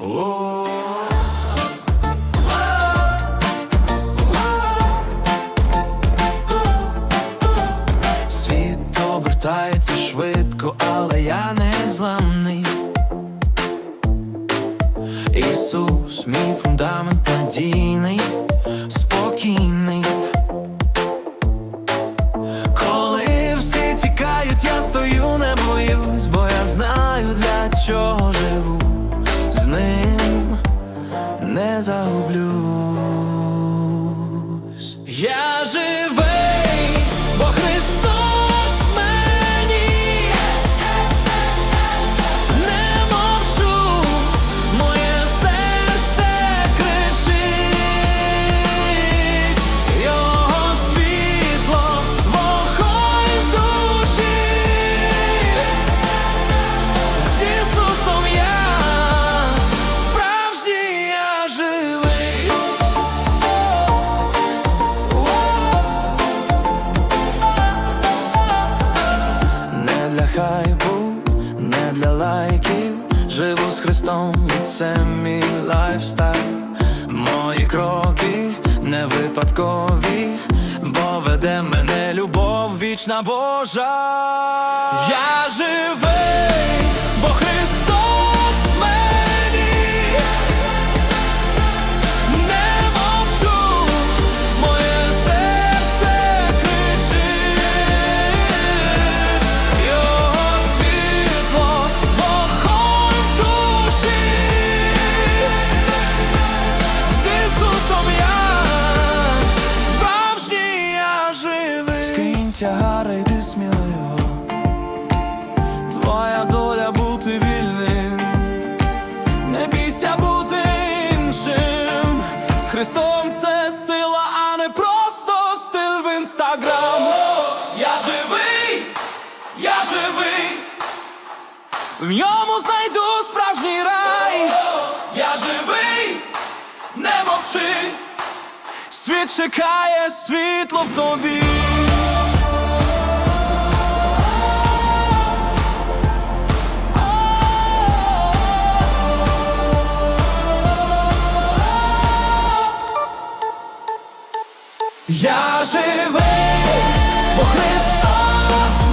Світ обертається швидко, але я не зламний. Не загублюсь. І це мій лайфстайл. Мої кроки не випадкові, бо веде мене любов вічна Божа. Я живий, Скинь йди сміливо. Твоя доля бути вільним. Не бійся бути іншим. З Христом це сила, а не просто стиль в інстаграм. Я живий, я живий. В ньому знайду справжній рай. Я живий, не мовчи. Світ чекає світло в тобі. Я живий, бо Христос.